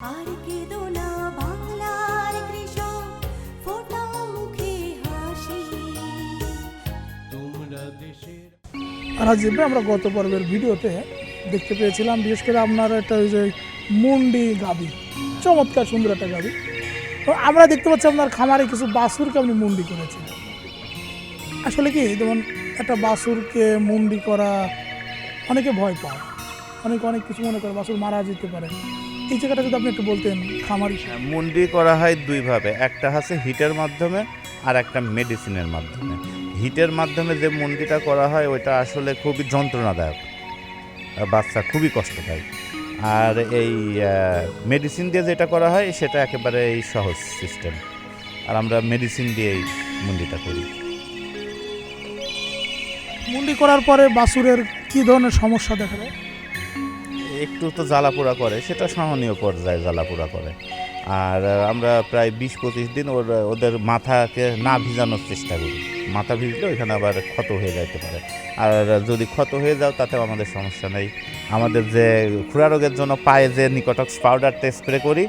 আর কেঁদো না বাংলার কৃষক ফোটাও মুখে হাসি। তোমরা দেশের রাজীবে আমরা গত পর্বের ভিডিওতে দেখতে পেয়েছিলাম বিশেষ করে আপনার একটা ওই যে মুন্ডি গাবি চমৎকার সুন্দর একটা গাবি। তো আমরা দেখতে পাচ্ছি আপনার খামারে কিছু বাছুরকে আপনি মুন্ডি করেছেন। আসলে কি যেমন একটা বাছুরকে মুন্ডি করা অনেকে ভয় পায়। অনেকে অনেক কিছু মনে করে বাসুর মারা যেতে পারে। এই জায়গাটা যদি আপনি একটু বলতেন খামার হিসেবে। মুন্ডি করা হয় দুইভাবে একটা হচ্ছে হিটের মাধ্যমে আর একটা মেডিসিনের মাধ্যমে। হিটের মাধ্যমে যে মুন্ডিটা করা হয় ওইটা আসলে খুবই যন্ত্রণাদায়ক। বাচ্চা খুবই কষ্ট পায় আর এই মেডিসিন দিয়ে যেটা করা হয় সেটা একেবারে এই সহজ সিস্টেম। আর আমরা মেডিসিন দিয়েই মুন্ডিটা করি। মুন্ডি করার পরে বাছুরের কি ধরনের সমস্যা দেখা যায় একটু তো জ্বালাপোড়া করে, সেটা সহনীয় পর্যায়ে জ্বালাপোড়া করে। আর আমরা প্রায় বিশ পঁচিশ দিন ওর, ওদের মাথাকে না ভিজানোর চেষ্টা করি। মাথা ভিজলে ওইখানে আবার ক্ষত হয়ে যাইতে পারে। আর, যদি ক্ষত হয়ে যাও, তাতেও আমাদের সমস্যা নেই। আমাদের যে খুরা রোগের জন্য পায়ে যে নিকটক্স পাউডারটা স্প্রে করি,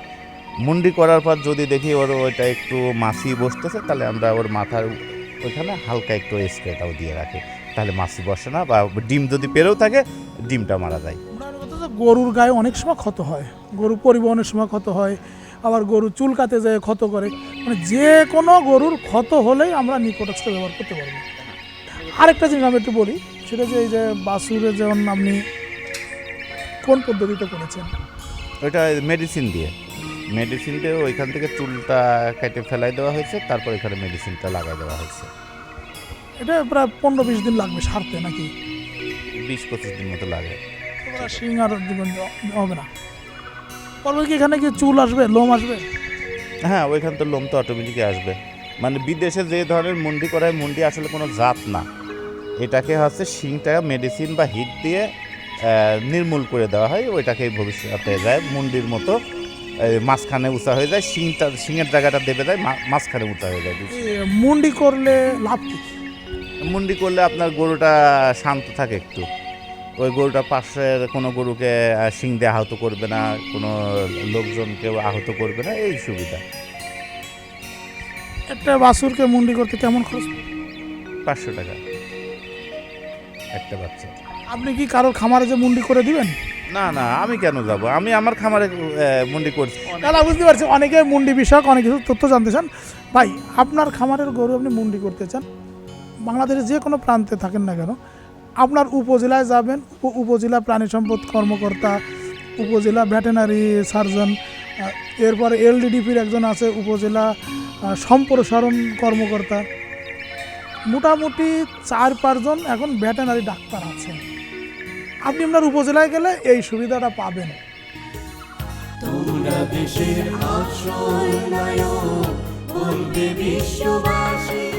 মুন্ডি করার পর যদি দেখি ওর ওইটা একটু মাছি বসতেছে, তাহলে আমরা ওর মাথার ওইখানে হালকা একটু স্প্রেটাও দিয়ে রাখি। তাহলে মাছি বসে না বা ডিম যদি পেরেও থাকে, ডিমটা মারা যায়। গরুর গায়ে অনেক সময় ক্ষত হয়। গরু পরিবহনের সময় ক্ষত হয় আবার গরু চুলকাতে যায় ক্ষত করে। মানে যে কোনো গরুর ক্ষত হলেই আমরা নিকোটক্সটা ব্যবহার করতে পারব। আরেকটা জিনিস আমি একটু বলি সেটা যে এই যে বাসুরে যেমন আপনি কোন পদ্ধতিতে করেছেন? ওইটা মেডিসিন দিয়ে। মেডিসিন দিয়ে ওইখান থেকে চুলটা কেটে ফেলাই দেওয়া হয়েছে তারপর এখানে মেডিসিনটা লাগাই দেওয়া হয়েছে। এটা প্রায় পনেরো বিশ দিন লাগবে সারতে নাকি? বিশ পঁচিশ দিন মতো লাগে। আর শিং আর জীবন হবে না। পরবর্তী কি এখানে কি চুল আসবে লোম আসবে? হ্যাঁ ওইখান তো লোম তো অটোমেটিকই আসবে। মানে বিদেশে যে ধরনের মুন্ডি করা হয় মুন্ডি আসলে কোনো জাত না। এটাকে হচ্ছে শিংটা মেডিসিন বা হিট দিয়ে নির্মূল করে দেওয়া হয় ওইটাকে ভবিষ্যতে যায়। মুন্ডির মতো মাঝখানে উঁচা হয়ে যায় শিংটা শিংয়ের জায়গাটা দেবে যায় মা- মাঝখানে উঁচা হয়ে যায় মুন্ডি করলে লাভ কি? মুন্ডি করলে আপনার গরুটা শান্ত থাকে একটু। ওই গরুটা পাশের কোনো গরুকে শিং দিয়ে আহত করবে না কোনো লোকজনকেও আহত করবে না এই সুবিধা। একটা বাছুরকে মুন্ডি করতে কেমন খরচ? পাঁচশো টাকা। একটা বাচ্চা। আপনি কি কারোর খামারে যে মুন্ডি করে দিবেন? না না আমি কেন যাব? আমি আমার খামারে মুন্ডি করছি। দাদা বুঝতে পারছি। অনেকে মুন্ডি বিষয়ক অনেক কিছু তথ্য জানতে চান। ভাই আপনার খামারের গরু আপনি মুন্ডি করতে চান? বাংলাদেশের যে কোনো প্রান্তে থাকেন না কেন আপনার উপজেলায় যাবেন উপজেলা প্রাণী সম্পদ কর্মকর্তা, উপজেলা ভেটেনারি সার্জন এরপরে এলডিডিপির একজন আছে, উপজেলা সম্প্রসারণ কর্মকর্তা। মোটামুটি চার পাঁচজন এখন ভেটেনারি ডাক্তার আছে আপনি আপনার উপজেলায় গেলে এই সুবিধাটা পাবেন। বলবে বিশ্ববাসী।